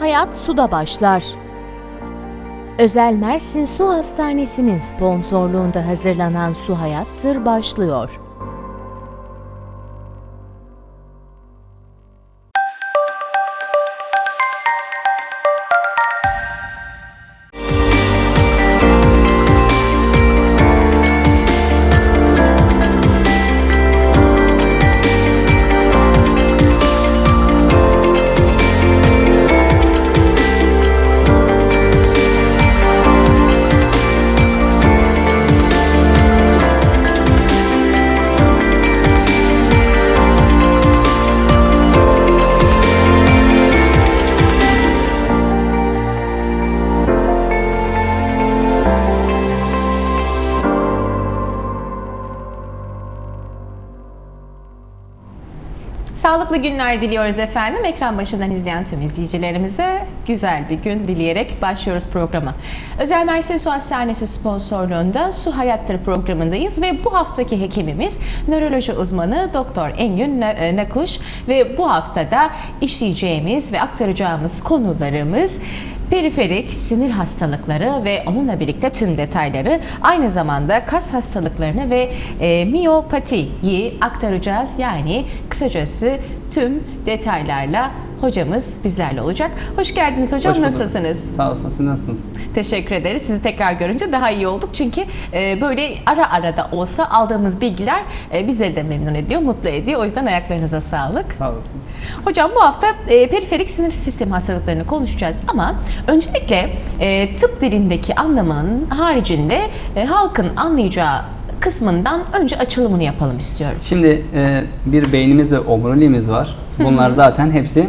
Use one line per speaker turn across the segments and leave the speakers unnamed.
Hayat suda başlar. Özel Mersin Su Hastanesi'nin sponsorluğunda hazırlanan Su Hayattır başlıyor.
Sağlıklı günler diliyoruz efendim. Ekran başından izleyen tüm izleyicilerimize güzel bir gün dileyerek başlıyoruz programa. Özel Mersin Su Hastanesi sponsorluğunda Su Hayattır programındayız ve bu haftaki hekimimiz nöroloji uzmanı Doktor Engün Na- e, Nakuş ve bu haftada işleyeceğimiz ve aktaracağımız konularımız periferik sinir hastalıkları ve onunla birlikte tüm detayları aynı zamanda kas hastalıklarını ve e, miyopatiyi aktaracağız. Yani kısacası tüm detaylarla hocamız bizlerle olacak. Hoş geldiniz hocam.
Hoş bulduk.
Nasılsınız?
Sağ olsun, siz nasılsınız?
Teşekkür ederiz. Sizi tekrar görünce daha iyi olduk. Çünkü e, böyle ara ara da olsa aldığımız bilgiler e, bizleri de memnun ediyor, mutlu ediyor. O yüzden ayaklarınıza sağlık.
Sağ olasınız.
Hocam bu hafta e, periferik sinir sistemi hastalıklarını konuşacağız ama öncelikle tıp dilindeki anlamının haricinde halkın anlayacağı kısmından önce açılımını yapalım istiyorum.
Şimdi e, bir beynimiz ve omuriliğimiz var. Bunlar zaten hepsi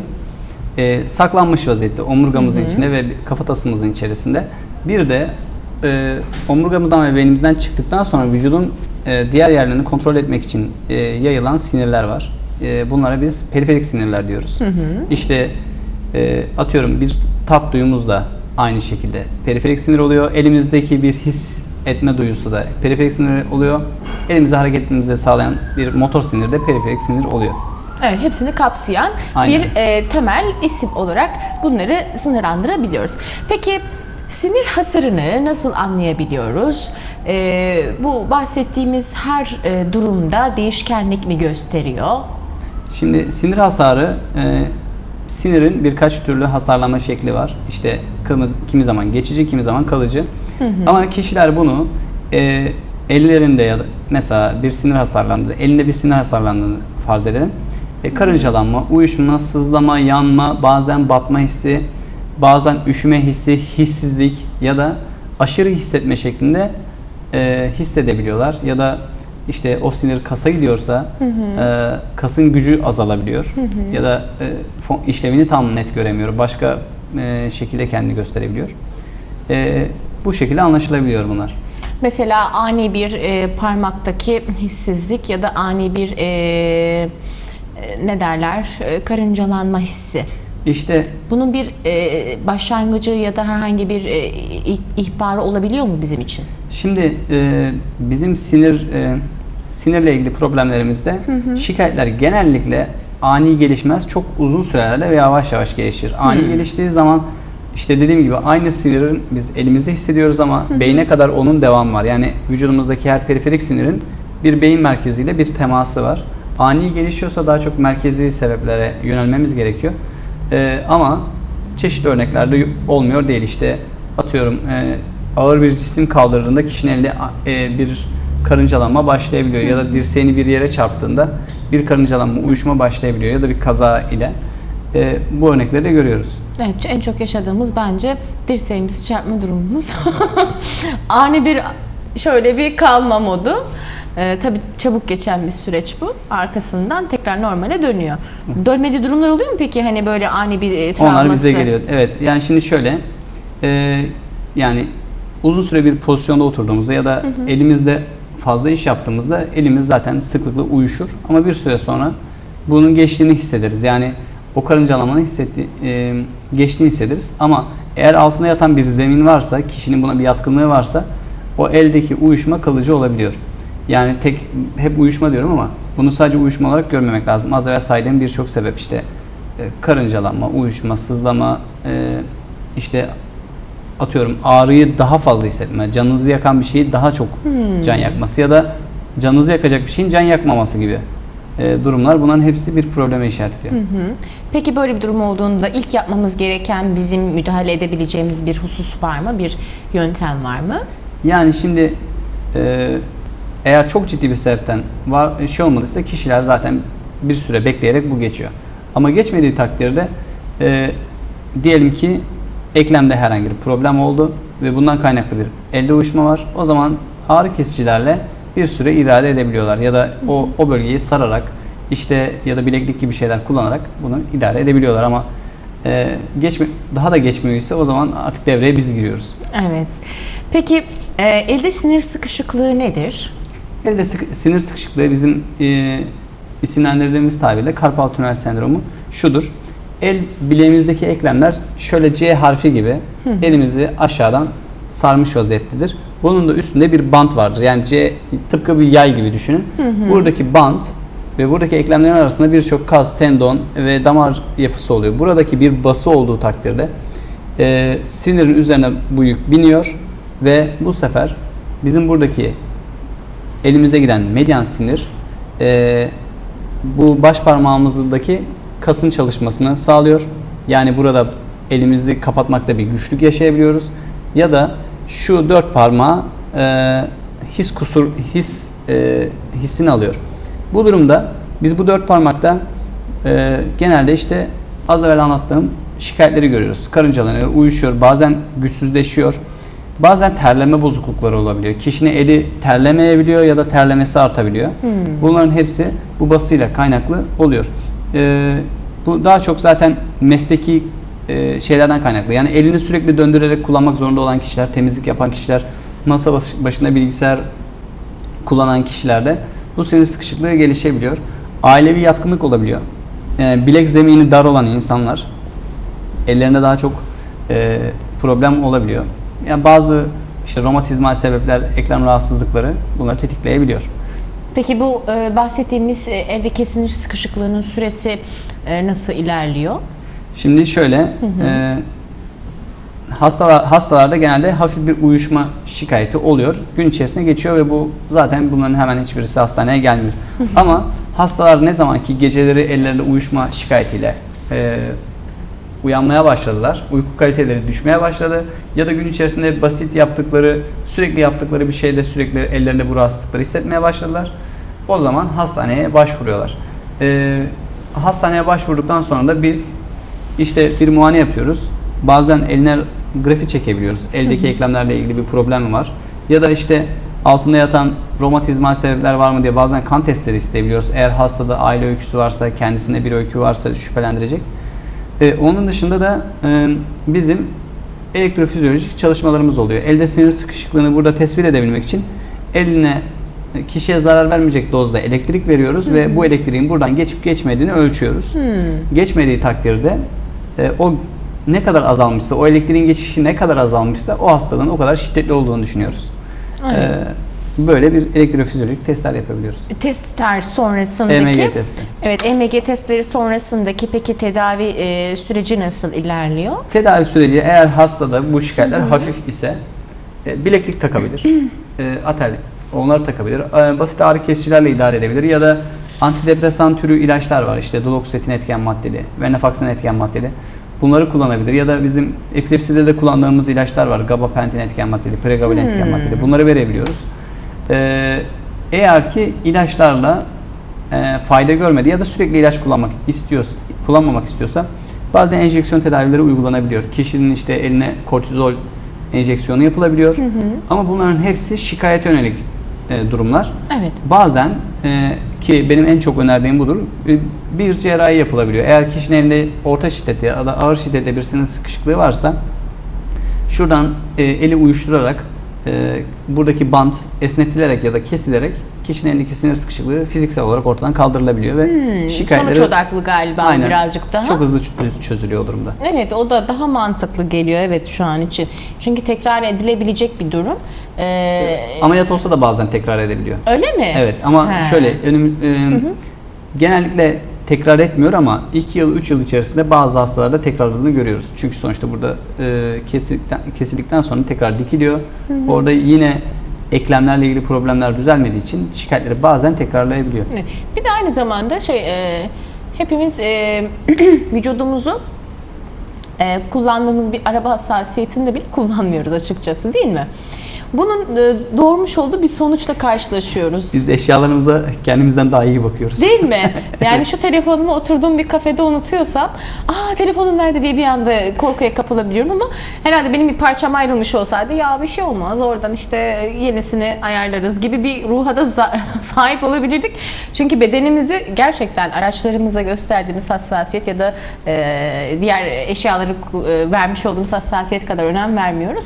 e, saklanmış vaziyette omurgamızın içinde ve kafatasımızın içerisinde. Bir de e, omurgamızdan ve beynimizden çıktıktan sonra vücudun e, diğer yerlerini kontrol etmek için e, yayılan sinirler var. E, bunlara biz periferik sinirler diyoruz. İşte e, atıyorum bir tat duyumuz da aynı şekilde periferik sinir oluyor. Elimizdeki bir his etme duyusu da periferik sinir oluyor. Elimizi hareket etmemizi sağlayan bir motor sinir de periferik sinir oluyor.
Evet, hepsini kapsayan
Aynen.
bir e, temel isim olarak bunları sınırlandırabiliyoruz. Peki sinir hasarını nasıl anlayabiliyoruz? E, bu bahsettiğimiz her e, durumda değişkenlik mi gösteriyor?
Şimdi sinir hasarı e, sinirin birkaç türlü hasarlama şekli var. İşte kımız, kimi zaman geçici, kimi zaman kalıcı. Ama kişiler bunu e, ellerinde ya da mesela bir sinir hasarlandı, elinde bir sinir hasarlandığını farz edelim. E, karıncalanma, uyuşma, sızlama, yanma, bazen batma hissi, bazen üşüme hissi, hissizlik ya da aşırı hissetme şeklinde e, hissedebiliyorlar ya da işte o sinir kasa gidiyorsa e, kasın gücü azalabiliyor ya da e, işlevini tam net göremiyor. Başka e, şekilde kendini gösterebiliyor. E, bu şekilde anlaşılabiliyor bunlar.
Mesela ani bir e, parmaktaki hissizlik ya da ani bir e, ne derler e, karıncalanma hissi.
İşte
Bunun bir e, başlangıcı ya da herhangi bir e, ih- ihbarı olabiliyor mu bizim için?
Şimdi e, bizim sinir e, sinirle ilgili problemlerimizde şikayetler genellikle ani gelişmez, çok uzun sürelerde ve yavaş yavaş gelişir. Ani geliştiği zaman işte dediğim gibi aynı sinirin biz elimizde hissediyoruz ama beyne kadar onun devamı var. Yani vücudumuzdaki her periferik sinirin bir beyin merkeziyle bir teması var. Ani gelişiyorsa daha çok merkezi sebeplere yönelmemiz gerekiyor. E, ama çeşitli örneklerde olmuyor değil işte atıyorum e, ağır bir cisim kaldırdığında kişinin elinde e, bir karıncalanma başlayabiliyor ya da dirseğini bir yere çarptığında bir karıncalanma, uyuşma başlayabiliyor ya da bir kaza ile E, bu örnekleri de görüyoruz.
Evet, en çok yaşadığımız bence dirseğimizi çarpma durumumuz. Ani bir şöyle bir kalma modu. Ee, tabii çabuk geçen bir süreç bu. Arkasından tekrar normale dönüyor. Dönmediği durumlar oluyor mu peki hani böyle ani bir e, travması?
Onlar bize geliyor. Evet yani şimdi şöyle e, yani uzun süre bir pozisyonda oturduğumuzda ya da elimizde fazla iş yaptığımızda elimiz zaten sıklıkla uyuşur ama bir süre sonra bunun geçtiğini hissederiz. Yani o karıncalamanın hissetti, e, geçtiğini hissederiz ama eğer altına yatan bir zemin varsa, kişinin buna bir yatkınlığı varsa o eldeki uyuşma kalıcı olabiliyor. Yani tek hep uyuşma diyorum ama bunu sadece uyuşma olarak görmemek lazım. Az evvel saydığım birçok sebep işte karıncalanma, uyuşma, sızlama, e, işte atıyorum ağrıyı daha fazla hissetme, canınızı yakan bir şeyi daha çok can yakması ya da canınızı yakacak bir şeyin can yakmaması gibi e, durumlar. Bunların hepsi bir probleme işaret ediyor.
Peki böyle bir durum olduğunda ilk yapmamız gereken bizim müdahale edebileceğimiz bir husus var mı? Bir yöntem var mı?
Yani şimdi e, eğer çok ciddi bir sebepten var şey olmadıysa kişiler zaten bir süre bekleyerek bu geçiyor. Ama geçmediği takdirde e, diyelim ki eklemde herhangi bir problem oldu ve bundan kaynaklı bir elde uyuşma var. O zaman ağrı kesicilerle bir süre irade edebiliyorlar ya da o o bölgeyi sararak işte ya da bileklik gibi şeyler kullanarak bunu idare edebiliyorlar ama e, geçme daha da geçmiyorsa o zaman artık devreye biz giriyoruz.
Evet. Peki e, elde sinir sıkışıklığı nedir?
Elde sık- sinir sıkışıklığı bizim e, isimlendirdiğimiz tabirle karpal tünel sendromu şudur. El bileğimizdeki eklemler şöyle C harfi gibi elimizi aşağıdan sarmış vaziyettedir. Bunun da üstünde bir bant vardır. Yani C tıpkı bir yay gibi düşünün. Buradaki bant ve buradaki eklemlerin arasında birçok kas, tendon ve damar yapısı oluyor. Buradaki bir bası olduğu takdirde e, sinirin üzerine bu yük biniyor ve bu sefer bizim buradaki elimize giden medyan sinir e, bu baş parmağımızdaki kasın çalışmasını sağlıyor. Yani burada elimizi kapatmakta bir güçlük yaşayabiliyoruz. Ya da şu dört parmağı e, his kusur his e, hissini alıyor. Bu durumda biz bu dört parmakta e, genelde işte az evvel anlattığım şikayetleri görüyoruz. Karıncalanıyor, uyuşuyor, bazen güçsüzleşiyor. Bazen terleme bozuklukları olabiliyor. Kişinin eli terlemeyebiliyor ya da terlemesi artabiliyor. Bunların hepsi bu basıyla kaynaklı oluyor. Ee, bu daha çok zaten mesleki e, şeylerden kaynaklı. Yani elini sürekli döndürerek kullanmak zorunda olan kişiler, temizlik yapan kişiler, masa baş- başında bilgisayar kullanan kişilerde bu sinir sıkışıklığı gelişebiliyor. Ailevi yatkınlık olabiliyor. Yani bilek zemini dar olan insanlar ellerinde daha çok e, problem olabiliyor. Yani bazı işte romatizmal sebepler, eklem rahatsızlıkları bunları tetikleyebiliyor.
Peki bu e, bahsettiğimiz e, eldeki sinir sıkışıklığının süresi e, nasıl ilerliyor?
Şimdi şöyle, e, hastalar hastalarda genelde hafif bir uyuşma şikayeti oluyor. Gün içerisinde geçiyor ve bu zaten bunların hemen hiçbirisi hastaneye gelmiyor. Ama hastalar ne zaman ki geceleri ellerinde uyuşma şikayetiyle e, uyanmaya başladılar, uyku kaliteleri düşmeye başladı ya da gün içerisinde basit yaptıkları, sürekli yaptıkları bir şeyde sürekli ellerinde bu rahatsızlıkları hissetmeye başladılar. O zaman hastaneye başvuruyorlar. Ee, hastaneye başvurduktan sonra da biz işte bir muayene yapıyoruz. Bazen eline grafi çekebiliyoruz. Eldeki eklemlerle ilgili bir problem var? Ya da işte altında yatan romatizmal sebepler var mı diye bazen kan testleri isteyebiliyoruz. Eğer hastada aile öyküsü varsa, kendisinde bir öykü varsa şüphelendirecek. Ee, onun dışında da e, bizim elektrofizyolojik çalışmalarımız oluyor. Elde sinir sıkışıklığını burada tespit edebilmek için eline e, kişiye zarar vermeyecek dozda elektrik veriyoruz ve bu elektriğin buradan geçip geçmediğini ölçüyoruz. Geçmediği takdirde e, o ne kadar azalmışsa, o elektriğin geçişi ne kadar azalmışsa o hastalığın o kadar şiddetli olduğunu düşünüyoruz.
Aynen.
Ee, böyle bir elektrofizyolojik testler yapabiliyoruz.
Testler sonrasındaki
EMG testi.
Evet, EMG testleri sonrasındaki peki tedavi e, süreci nasıl ilerliyor?
Tedavi süreci eğer hastada bu şikayetler hafif ise e, bileklik takabilir. e, atel onları takabilir. E, basit ağrı kesicilerle idare edebilir ya da antidepresan türü ilaçlar var. İşte duloxetin etken maddeli, venlafaxin etken maddeli. Bunları kullanabilir ya da bizim epilepside de kullandığımız ilaçlar var. Gabapentin etken maddeli, pregabalin etken maddeli. Bunları verebiliyoruz. E, eğer ki ilaçlarla e, fayda görmedi ya da sürekli ilaç kullanmak istiyorsa, kullanmamak istiyorsa bazen enjeksiyon tedavileri uygulanabiliyor. Kişinin işte eline kortizol enjeksiyonu yapılabiliyor. Ama bunların hepsi şikayete yönelik e, durumlar.
Evet.
Bazen e, ki benim en çok önerdiğim budur. e, Bir cerrahi yapılabiliyor. Eğer kişinin elinde orta şiddetli ya da ağır şiddetli bir sinir sıkışıklığı varsa şuradan e, eli uyuşturarak e, buradaki bant esnetilerek ya da kesilerek kişinin elindeki sinir sıkışıklığı fiziksel olarak ortadan kaldırılabiliyor ve şikayetleri
Sonuç odaklı galiba
Aynen.
birazcık daha.
çok hızlı çö- çözülüyor o durumda.
Evet o da daha mantıklı geliyor evet şu an için. Çünkü tekrar edilebilecek bir durum. Ee,
Ameliyat olsa da bazen tekrar edebiliyor.
öyle mi?
Evet ama
He.
şöyle önüm, e, genellikle tekrar etmiyor ama 2 yıl 3 yıl içerisinde bazı hastalarda tekrarladığını görüyoruz. Çünkü sonuçta burada e, kesildikten, kesildikten sonra tekrar dikiliyor. Orada yine eklemlerle ilgili problemler düzelmediği için şikayetleri bazen tekrarlayabiliyor.
Bir de aynı zamanda şey e, hepimiz e, vücudumuzu e, kullandığımız bir araba hassasiyetinde bile kullanmıyoruz açıkçası değil mi? Bunun e, doğurmuş olduğu bir sonuçla karşılaşıyoruz.
Biz eşyalarımıza kendimizden daha iyi bakıyoruz.
Değil mi? Yani şu telefonumu oturduğum bir kafede unutuyorsam, aa telefonum nerede diye bir anda korkuya kapılabiliyorum ama herhalde benim bir parçam ayrılmış olsaydı ya bir şey olmaz oradan işte yenisini ayarlarız gibi bir ruha da sahip olabilirdik. Çünkü bedenimizi gerçekten araçlarımıza gösterdiğimiz hassasiyet ya da e, diğer eşyaları e, vermiş olduğumuz hassasiyet kadar önem vermiyoruz.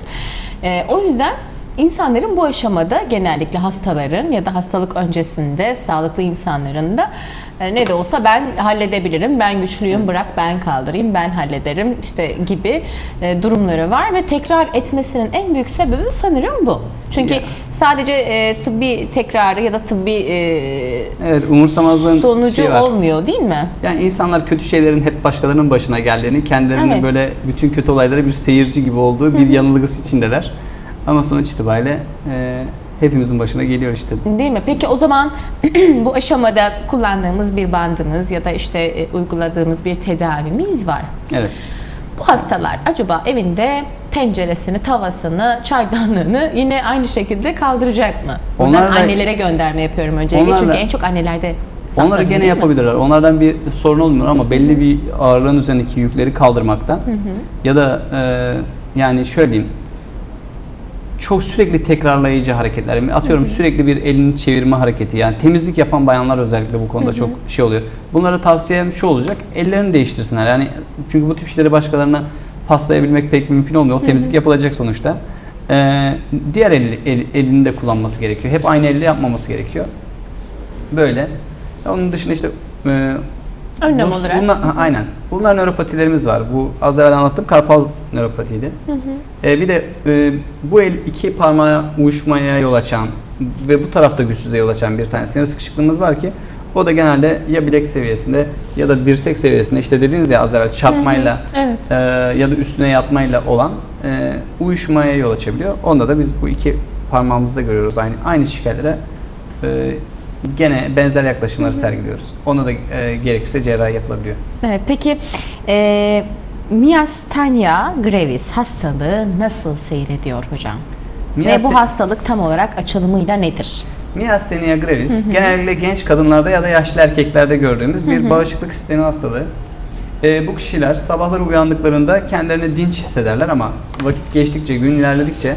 E, o yüzden İnsanların bu aşamada genellikle hastaların ya da hastalık öncesinde sağlıklı insanların da e, ne de olsa ben halledebilirim, ben güçlüyüm, bırak ben kaldırayım, ben hallederim işte gibi e, durumları var ve tekrar etmesinin en büyük sebebi sanırım bu. Çünkü
Ya.
sadece e, tıbbi tekrarı ya da tıbbi e,
Evet, umursamazlığın
sonucu
şeyi var.
olmuyor değil mi?
Yani insanlar kötü şeylerin hep başkalarının başına geldiğini, kendilerinin
Evet.
böyle bütün kötü olaylara bir seyirci gibi olduğu bir yanılgısı içindeler. Ama sonuç itibariyle e, hepimizin başına geliyor işte.
Değil mi? Peki o zaman bu aşamada kullandığımız bir bandımız ya da işte e, uyguladığımız bir tedavimiz var.
Evet.
Bu hastalar acaba evinde tenceresini, tavasını, çaydanlığını yine aynı şekilde kaldıracak mı? Buradan
Onlarla-
annelere gönderme yapıyorum öncelikle çünkü en çok annelerde
Onları gene
değil mi?
yapabilirler. Onlardan bir sorun olmuyor ama belli bir ağırlığın üzerindeki yükleri kaldırmakta ya da e, yani şöyle diyeyim çok sürekli tekrarlayıcı hareketler. Yani Atıyorum sürekli bir elini çevirme hareketi. Yani temizlik yapan bayanlar özellikle bu konuda çok şey oluyor. Bunlara tavsiyem şu olacak. Ellerini değiştirsinler. Yani çünkü bu tip işleri başkalarına paslayabilmek pek mümkün olmuyor. O temizlik yapılacak sonuçta. Ee, diğer eli, el- elini de kullanması gerekiyor. Hep aynı elle yapmaması gerekiyor. Böyle. Onun dışında işte e,
Önlem
bu-
olarak.
Bunlar, ha, aynen. Bunlar nöropatilerimiz var. Bu az evvel anlattığım karpal nöropatiydi. E, bir de e, bu el iki parmağa uyuşmaya yol açan ve bu tarafta güçsüzlüğe yol açan bir tane sinir sıkışıklığımız var ki o da genelde ya bilek seviyesinde ya da dirsek seviyesinde işte dediğiniz ya az evvel çarpmayla
Evet.
e, ya da üstüne yatmayla olan e, uyuşmaya yol açabiliyor. Onda da biz bu iki parmağımızda görüyoruz aynı aynı şikayetlere e, gene benzer yaklaşımları sergiliyoruz. Ona da e, gerekirse cerrahi yapılabiliyor.
Evet, peki e, Miastenia gravis hastalığı nasıl seyrediyor hocam? Ve
Miastenia-
bu hastalık tam olarak açılımıyla nedir?
Miastenia gravis genellikle genç kadınlarda ya da yaşlı erkeklerde gördüğümüz bir bağışıklık sistemi hastalığı. Ee, bu kişiler sabahları uyandıklarında kendilerini dinç hissederler ama vakit geçtikçe, gün ilerledikçe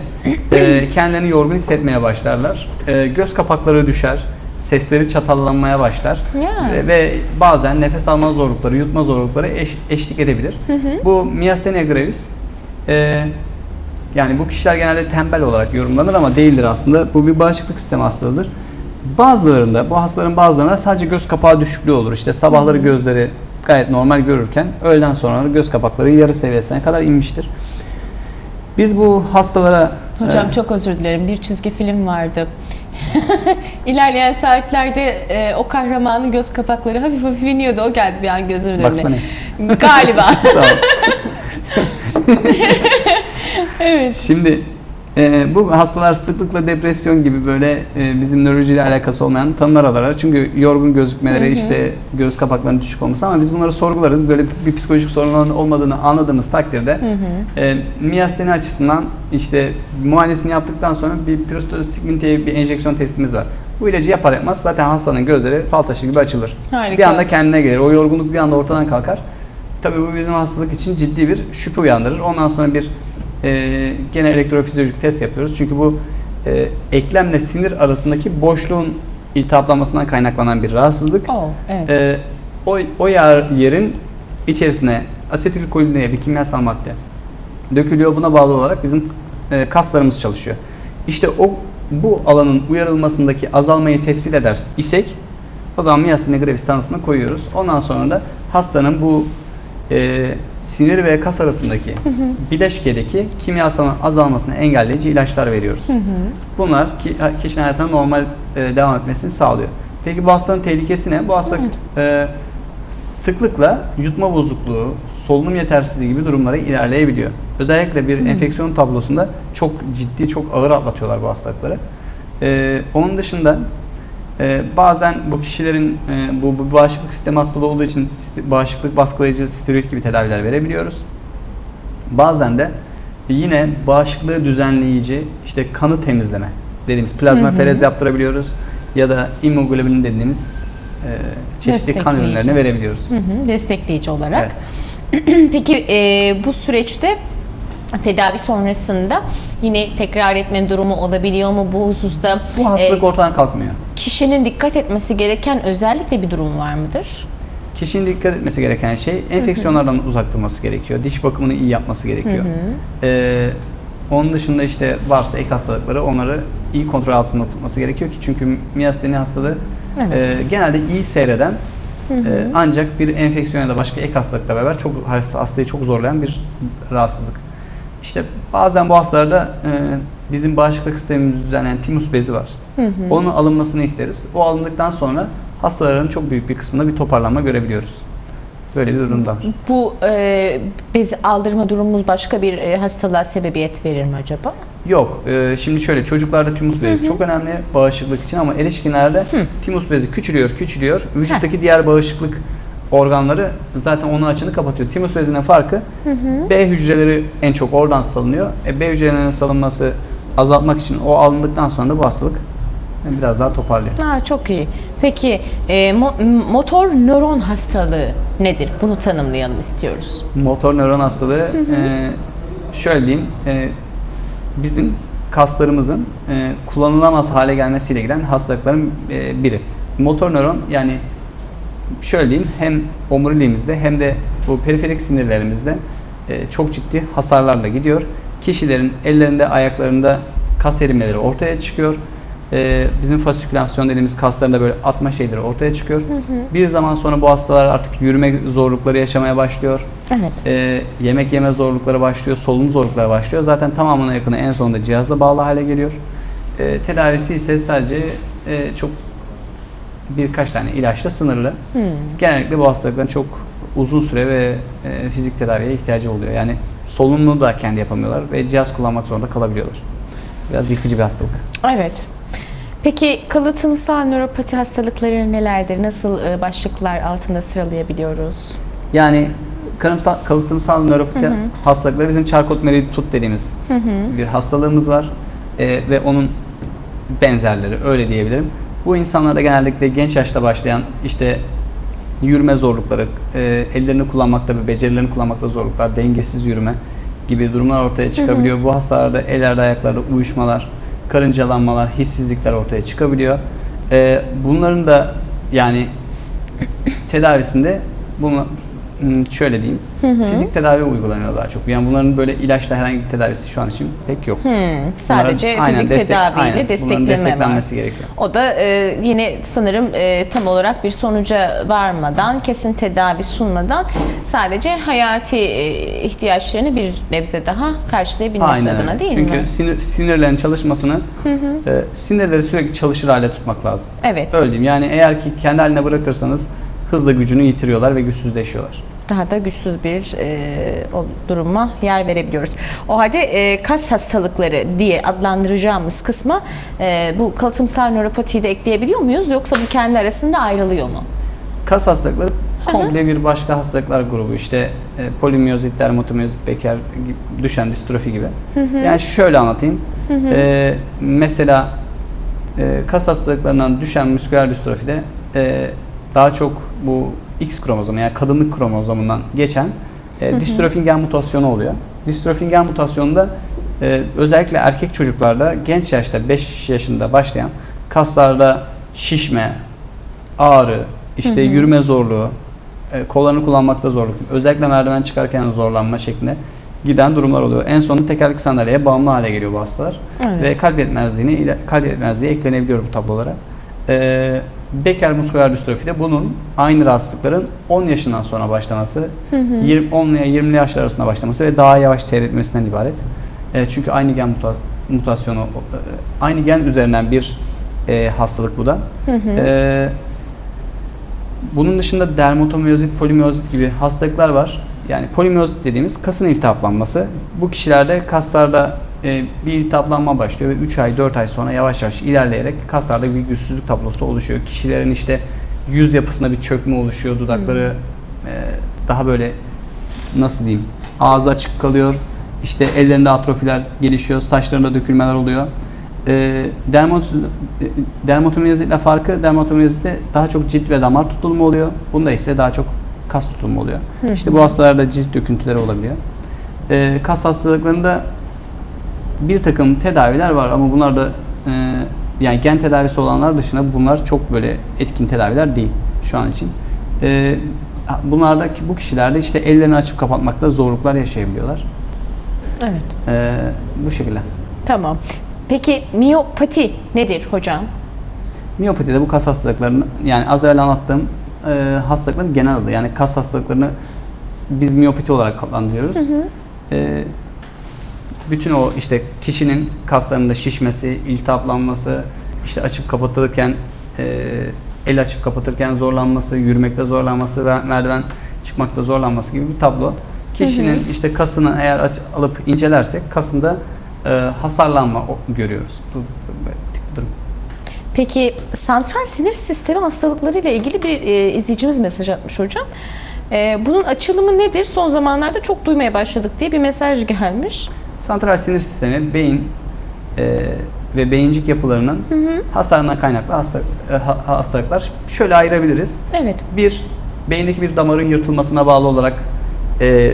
e, kendilerini yorgun hissetmeye başlarlar. E, göz kapakları düşer, sesleri çatallanmaya başlar
Ya.
ve, bazen nefes alma zorlukları, yutma zorlukları eş- eşlik edebilir. Bu Miastenia gravis e, yani bu kişiler genelde tembel olarak yorumlanır ama değildir aslında. Bu bir bağışıklık sistemi hastalığıdır. Bazılarında, bu hastaların bazılarında sadece göz kapağı düşüklüğü olur. İşte sabahları gözleri gayet normal görürken öğleden sonra göz kapakları yarı seviyesine kadar inmiştir. Biz bu hastalara
Hocam
e,
çok özür dilerim. Bir çizgi film vardı. İlerleyen saatlerde e, o kahramanın göz kapakları hafif hafif iniyordu. O geldi bir an gözümün
Bugs
önüne. Galiba. Evet.
Şimdi e, bu hastalar sıklıkla depresyon gibi böyle e, bizim nörolojiyle alakası olmayan tanılar alırlar. Çünkü yorgun gözükmeleri, işte göz kapaklarının düşük olması ama biz bunları sorgularız. Böyle bir psikolojik sorunların olmadığını anladığımız takdirde e, miyasteni açısından işte muayenesini yaptıktan sonra bir prostostigmin diye bir enjeksiyon testimiz var. Bu ilacı yapar yapmaz zaten hastanın gözleri fal taşı gibi açılır.
Harika.
Bir anda kendine gelir. O yorgunluk bir anda ortadan kalkar. Tabii bu bizim hastalık için ciddi bir şüphe uyandırır. Ondan sonra bir e, gene elektrofizyolojik test yapıyoruz. Çünkü bu e, eklemle sinir arasındaki boşluğun iltihaplanmasından kaynaklanan bir rahatsızlık.
Oh, evet.
E, o, o yer, yerin içerisine asetilkolin diye bir kimyasal madde dökülüyor. Buna bağlı olarak bizim e, kaslarımız çalışıyor. İşte o bu alanın uyarılmasındaki azalmayı tespit eder isek o zaman miyastenia gravis tanısını koyuyoruz. Ondan sonra da hastanın bu e, sinir ve kas arasındaki bileşkedeki kimyasalın azalmasını engelleyici ilaçlar veriyoruz. Bunlar ki, kişinin hayatına normal e, devam etmesini sağlıyor. Peki bu hastanın tehlikesi ne? Bu hastalık e, sıklıkla yutma bozukluğu, solunum yetersizliği gibi durumlara ilerleyebiliyor. Özellikle bir enfeksiyon tablosunda çok ciddi, çok ağır atlatıyorlar bu hastalıkları. Ee, onun dışında e, bazen bu kişilerin e, bu, bu bağışıklık sistemi hastalığı olduğu için bağışıklık baskılayıcı steroid gibi tedaviler verebiliyoruz. Bazen de yine bağışıklığı düzenleyici işte kanı temizleme dediğimiz plazma ferez yaptırabiliyoruz ya da immunoglobulin dediğimiz çeşitli kan ürünlerini verebiliyoruz.
Hı hı, destekleyici olarak.
Evet.
Peki e, bu süreçte tedavi sonrasında yine tekrar etme durumu olabiliyor mu bu hususta?
Bu hastalık
e,
ortadan kalkmıyor.
kişinin dikkat etmesi gereken özellikle bir durum var mıdır?
Kişinin dikkat etmesi gereken şey enfeksiyonlardan uzak durması gerekiyor. Diş bakımını iyi yapması gerekiyor. Ee, onun dışında işte varsa ek hastalıkları onları iyi kontrol altında tutması gerekiyor ki çünkü miyasteni hastalığı
Evet.
e, genelde iyi seyreden e, ancak bir enfeksiyon ya da başka ek hastalıkla beraber çok hasta- hastayı çok zorlayan bir rahatsızlık. İşte bazen bu hastalarda e, bizim bağışıklık sistemimizi düzenleyen timus bezi var. Onun alınmasını isteriz. O alındıktan sonra hastaların çok büyük bir kısmında bir toparlanma görebiliyoruz. Böyle bir durumda var.
Bu e, bezi aldırma durumumuz başka bir e, hastalığa sebebiyet verir mi acaba?
Yok. e, şimdi şöyle çocuklarda timus bezi çok önemli bağışıklık için ama erişkinlerde timus bezi küçülüyor, küçülüyor. Vücuttaki diğer bağışıklık organları zaten onun açığını kapatıyor. Timus bezinin farkı B hücreleri en çok oradan salınıyor. E, B hücrelerinin salınması azaltmak için o alındıktan sonra da bu hastalık biraz daha toparlıyor.
Ha, çok iyi. Peki e, mo- motor nöron hastalığı nedir? Bunu tanımlayalım istiyoruz.
Motor nöron hastalığı e, şöyle diyeyim e, bizim kaslarımızın e, kullanılamaz hale gelmesiyle giden hastalıkların e, biri. Motor nöron yani şöyle diyeyim hem omuriliğimizde hem de bu periferik sinirlerimizde e, çok ciddi hasarlarla gidiyor. Kişilerin ellerinde ayaklarında kas erimeleri ortaya çıkıyor. E, bizim fasikülasyon dediğimiz kaslarında böyle atma şeyleri ortaya çıkıyor. Bir zaman sonra bu hastalar artık yürüme zorlukları yaşamaya başlıyor.
Evet.
E, yemek yeme zorlukları başlıyor, solunum zorlukları başlıyor. Zaten tamamına yakını en sonunda cihazla bağlı hale geliyor. E, tedavisi ise sadece e, çok birkaç tane ilaçla sınırlı. Genellikle bu hastalıkların çok uzun süre ve e, fizik tedaviye ihtiyacı oluyor. Yani solunumunu da kendi yapamıyorlar ve cihaz kullanmak zorunda kalabiliyorlar. Biraz yıkıcı bir hastalık.
Evet. Peki kalıtımsal nöropati hastalıkları nelerdir? Nasıl e, başlıklar altında sıralayabiliyoruz?
Yani kalıtsal, kalıtımsal nöropati hastalıkları bizim Charcot Marie Tooth dediğimiz bir hastalığımız var. E, ve onun benzerleri öyle diyebilirim. Bu insanlarda genellikle genç yaşta başlayan işte yürüme zorlukları, e, ellerini kullanmakta ve becerilerini kullanmakta zorluklar, dengesiz yürüme gibi durumlar ortaya çıkabiliyor. Bu hastalarda ellerde ayaklarda uyuşmalar, karıncalanmalar, hissizlikler ortaya çıkabiliyor. E, bunların da yani tedavisinde bunu şöyle diyeyim. Fizik tedavi uygulanıyor daha çok. Yani bunların böyle ilaçla herhangi bir tedavisi şu an için pek yok.
Hmm, sadece
aynen,
fizik
destek-
tedaviyle
aynen,
destekleme var.
desteklenmesi gerekiyor.
O da e, yine sanırım e, tam olarak bir sonuca varmadan, kesin tedavi sunmadan sadece hayati e, ihtiyaçlarını bir nebze daha karşılayabilmesi
Aynen
adına değil
Çünkü
mi?
sinir, sinirlerin çalışmasını, e, sinirleri sürekli çalışır hale tutmak lazım.
Evet.
Öyle diyeyim. Yani eğer ki kendi haline bırakırsanız hızla gücünü yitiriyorlar ve güçsüzleşiyorlar.
daha da güçsüz bir e, o duruma yer verebiliyoruz. O halde e, kas hastalıkları diye adlandıracağımız kısma e, bu kalıtımsal nöropatiyi de ekleyebiliyor muyuz yoksa bu kendi arasında ayrılıyor mu?
Kas hastalıkları komple bir başka hastalıklar grubu. İşte e, polimiyozit, dermatomiyozit, beker, düşen distrofi gibi. Yani şöyle anlatayım. E, mesela e, kas hastalıklarından düşen musküler distrofide e, daha çok bu X kromozomu yani kadınlık kromozomundan geçen e, distrofin gen mutasyonu oluyor. Distrofin gen mutasyonunda e, özellikle erkek çocuklarda genç yaşta 5 yaşında başlayan kaslarda şişme, ağrı, işte yürüme zorluğu, e, kollarını kullanmakta zorluk, özellikle merdiven çıkarken zorlanma şeklinde giden durumlar oluyor. En sonunda tekerlekli sandalyeye bağımlı hale geliyor bu hastalar.
Evet.
Ve kalp yetmezliğine, ila- kalp yetmezliği eklenebiliyor bu tablolara. E, Becker musküler distrofi de bunun aynı rahatsızlıkların 10 yaşından sonra başlaması, 20, 10 ile 20 yaşlar arasında başlaması ve daha yavaş seyretmesinden ibaret. E, çünkü aynı gen muta- mutasyonu, e, aynı gen üzerinden bir e, hastalık bu da. E, bunun dışında dermatomiyozit, polimiyozit gibi hastalıklar var. Yani polimiyozit dediğimiz kasın iltihaplanması. Bu kişilerde kaslarda e, bir iltihaplanma başlıyor ve 3 ay 4 ay sonra yavaş yavaş ilerleyerek kaslarda bir güçsüzlük tablosu oluşuyor. Kişilerin işte yüz yapısında bir çökme oluşuyor. Dudakları e, daha böyle nasıl diyeyim ağzı açık kalıyor. İşte ellerinde atrofiler gelişiyor. Saçlarında dökülmeler oluyor. E, dermat, dermatomiyozitle farkı dermatomiyozitte daha çok cilt ve damar tutulumu oluyor. Bunda ise daha çok kas tutulumu oluyor. İşte bu hastalarda cilt döküntüleri olabiliyor. E, kas hastalıklarında bir takım tedaviler var ama bunlar da e, yani gen tedavisi olanlar dışında bunlar çok böyle etkin tedaviler değil şu an için. E, bunlardaki bu kişilerde işte ellerini açıp kapatmakta zorluklar yaşayabiliyorlar.
Evet.
E, bu şekilde.
Tamam. Peki miyopati nedir hocam?
Miyopati de bu kas hastalıklarının yani az evvel anlattığım e, hastalıkların genel adı. Yani kas hastalıklarını biz miyopati olarak adlandırıyoruz. E, bütün o işte kişinin kaslarında şişmesi, iltihaplanması, işte açıp kapatırken e, el açıp kapatırken zorlanması, yürümekte zorlanması ve merdiven çıkmakta zorlanması gibi bir tablo. Kişinin işte kasını eğer aç, alıp incelersek kasında e, hasarlanma görüyoruz. Bu, bu- durum.
Peki santral sinir sistemi hastalıkları ile ilgili bir e, izleyicimiz mesaj atmış hocam. E, bunun açılımı nedir? Son zamanlarda çok duymaya başladık diye bir mesaj gelmiş.
Santral sinir sistemi beyin e, ve beyincik yapılarının hasarına kaynaklı hastalık, e, ha- hastalıklar şöyle ayırabiliriz.
Evet.
Bir, beyindeki bir damarın yırtılmasına bağlı olarak e,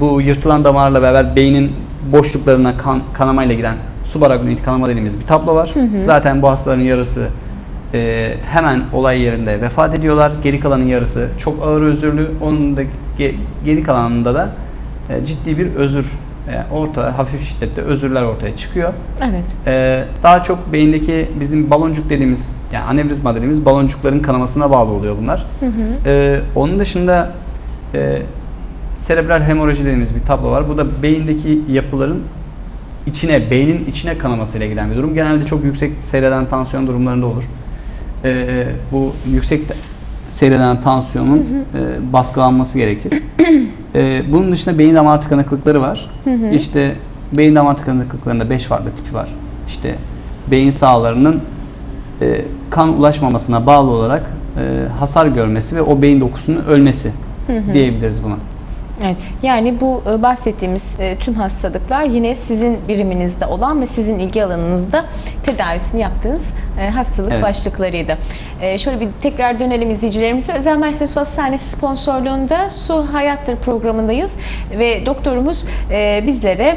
bu yırtılan damarla beraber beynin boşluklarına kan, kanamayla giden subarachnoid kanama dediğimiz bir tablo var. Zaten bu hastaların yarısı e, hemen olay yerinde vefat ediyorlar. Geri kalanın yarısı çok ağır özürlü. Onun da ge- geri kalanında da e, ciddi bir özür e, orta hafif şiddette özürler ortaya çıkıyor.
Evet.
Ee, daha çok beyindeki bizim baloncuk dediğimiz yani anevrizma dediğimiz baloncukların kanamasına bağlı oluyor bunlar. Ee, onun dışında e, serebral hemoroji dediğimiz bir tablo var. Bu da beyindeki yapıların içine, beynin içine kanamasıyla giden bir durum. Genelde çok yüksek seyreden tansiyon durumlarında olur. Ee, bu yüksek seyreden tansiyonun e, baskılanması gerekir. Ee, bunun dışında beyin damar tıkanıklıkları var. İşte beyin damar tıkanıklıklarında 5 farklı tipi var. İşte beyin sağlarının e, kan ulaşmamasına bağlı olarak e, hasar görmesi ve o beyin dokusunun ölmesi diyebiliriz buna.
Evet. Yani bu e, bahsettiğimiz e, tüm hastalıklar yine sizin biriminizde olan ve sizin ilgi alanınızda tedavisini yaptığınız e, hastalık
Evet.
başlıklarıydı. Şöyle bir tekrar dönelim izleyicilerimize. Özel Mersin Su Hastanesi sponsorluğunda Su Hayattır programındayız ve doktorumuz bizlere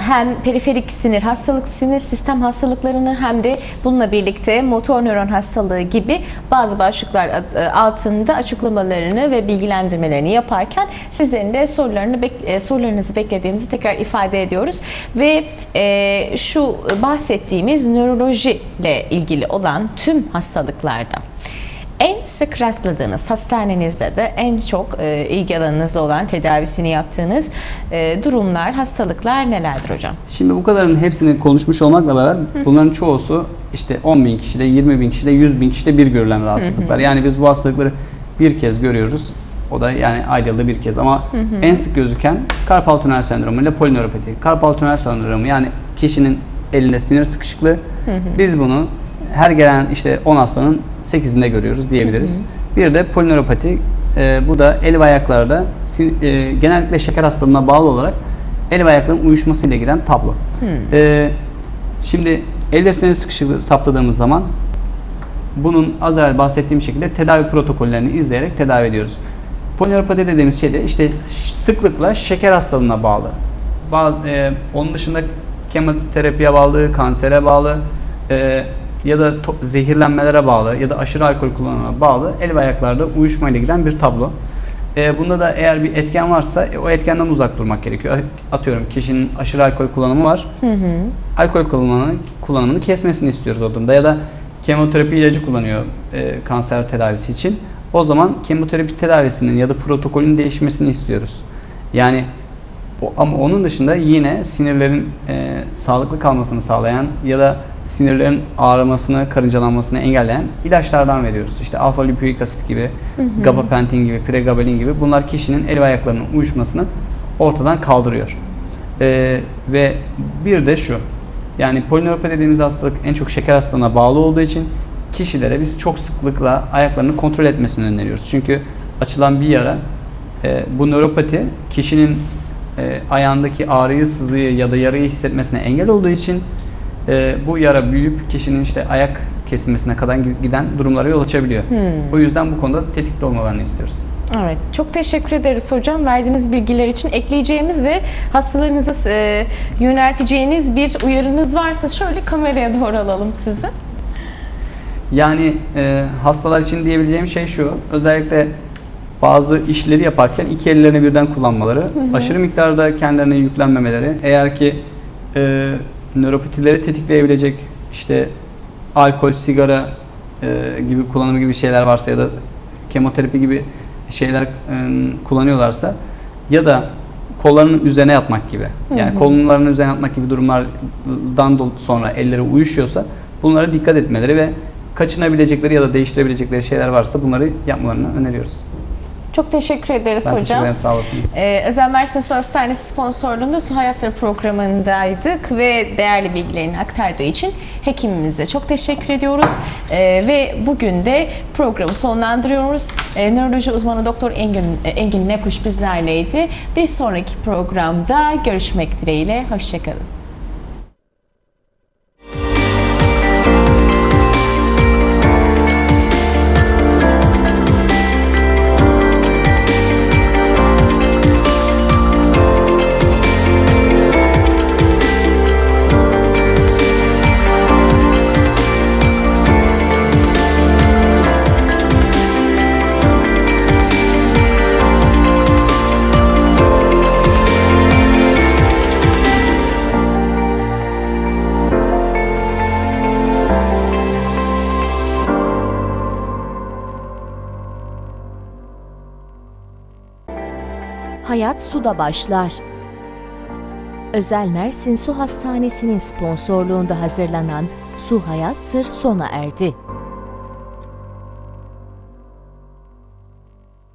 hem periferik sinir hastalık, sinir sistem hastalıklarını hem de bununla birlikte motor nöron hastalığı gibi bazı başlıklar e, altında açıklamalarını ve bilgilendirmelerini yaparken sizlerin de sorularını e, sorularınızı beklediğimizi tekrar ifade ediyoruz. Ve e, şu bahsettiğimiz nöroloji ile ilgili olan tüm hastalıklarda en sık rastladığınız hastanenizde de en çok e, ilgi alanınızda olan tedavisini yaptığınız e, durumlar, hastalıklar nelerdir hocam?
Şimdi bu kadarın hepsini konuşmuş olmakla beraber bunların çoğusu işte 10 bin kişide, 20 bin kişide, 100 bin kişide bir görülen rahatsızlıklar. Yani biz bu hastalıkları bir kez görüyoruz. O da yani ay yılda bir kez ama en sık gözüken karpal tünel sendromu ile polinöropati. Karpal tünel sendromu yani kişinin elinde sinir sıkışıklığı. Biz bunu her gelen işte 10 hastanın 8'inde görüyoruz diyebiliriz. Bir de polinöropati. e, bu da el ve ayaklarda sin- e, genellikle şeker hastalığına bağlı olarak el ve ayakların uyuşmasıyla giden tablo. E, şimdi elde sinir sıkışıklığı saptadığımız zaman bunun az evvel bahsettiğim şekilde tedavi protokollerini izleyerek tedavi ediyoruz. Polinöropati dediğimiz şey de işte sıklıkla şeker hastalığına bağlı. Bazı, e, onun dışında kemoterapiye bağlı, kansere bağlı e, ya da zehirlenmelere bağlı ya da aşırı alkol kullanımına bağlı el ve ayaklarda uyuşmayla giden bir tablo. E, bunda da eğer bir etken varsa e, o etkenden uzak durmak gerekiyor. Atıyorum kişinin aşırı alkol kullanımı var. Alkol kullanımını, kullanımını kesmesini istiyoruz o durumda ya da kemoterapi ilacı kullanıyor e, kanser tedavisi için. O zaman kemoterapi tedavisinin ya da protokolün değişmesini istiyoruz. Yani O, ama onun dışında yine sinirlerin e, sağlıklı kalmasını sağlayan ya da sinirlerin ağrımasını, karıncalanmasını engelleyen ilaçlardan veriyoruz. İşte alfa lipoik asit gibi, gabapentin gibi, pregabalin gibi bunlar kişinin el ve ayaklarının uyuşmasını ortadan kaldırıyor. E, ve bir de şu, yani polineuropati dediğimiz hastalık en çok şeker hastalığına bağlı olduğu için kişilere biz çok sıklıkla ayaklarını kontrol etmesini öneriyoruz. Çünkü açılan bir yara e, bu nöropati kişinin e, ayağındaki ağrıyı, sızıyı ya da yarayı hissetmesine engel olduğu için e, bu yara büyüyüp kişinin işte ayak kesilmesine kadar giden durumlara yol açabiliyor. O yüzden bu konuda tetikte olmalarını istiyoruz.
Evet, çok teşekkür ederiz hocam. Verdiğiniz bilgiler için ekleyeceğimiz ve hastalarınıza e, yönelteceğiniz bir uyarınız varsa şöyle kameraya doğru alalım sizi.
Yani e, hastalar için diyebileceğim şey şu. Özellikle bazı işleri yaparken iki ellerini birden kullanmaları, aşırı miktarda kendilerine yüklenmemeleri, eğer ki e, nöropatileri tetikleyebilecek işte alkol, sigara e, gibi kullanımı gibi şeyler varsa ya da kemoterapi gibi şeyler e, kullanıyorlarsa ya da kollarının üzerine yatmak gibi yani kollarının üzerine yatmak gibi durumlardan sonra elleri uyuşuyorsa bunlara dikkat etmeleri ve kaçınabilecekleri ya da değiştirebilecekleri şeyler varsa bunları yapmalarını öneriyoruz.
Çok teşekkür ederiz
Ben teşekkür
hocam.
ederim sağ olasınız.
Ee, Özel Mersin Su Hastanesi sponsorluğunda Su Hayatları programındaydık ve değerli bilgilerini aktardığı için hekimimize çok teşekkür ediyoruz. Ee, ve bugün de programı sonlandırıyoruz. Ee, nöroloji uzmanı Doktor Engin, Engin Nekuş bizlerleydi. Bir sonraki programda görüşmek dileğiyle. Hoşçakalın.
Suda başlar. Özel Mersin Su Hastanesi'nin sponsorluğunda hazırlanan Su Hayattır sona erdi.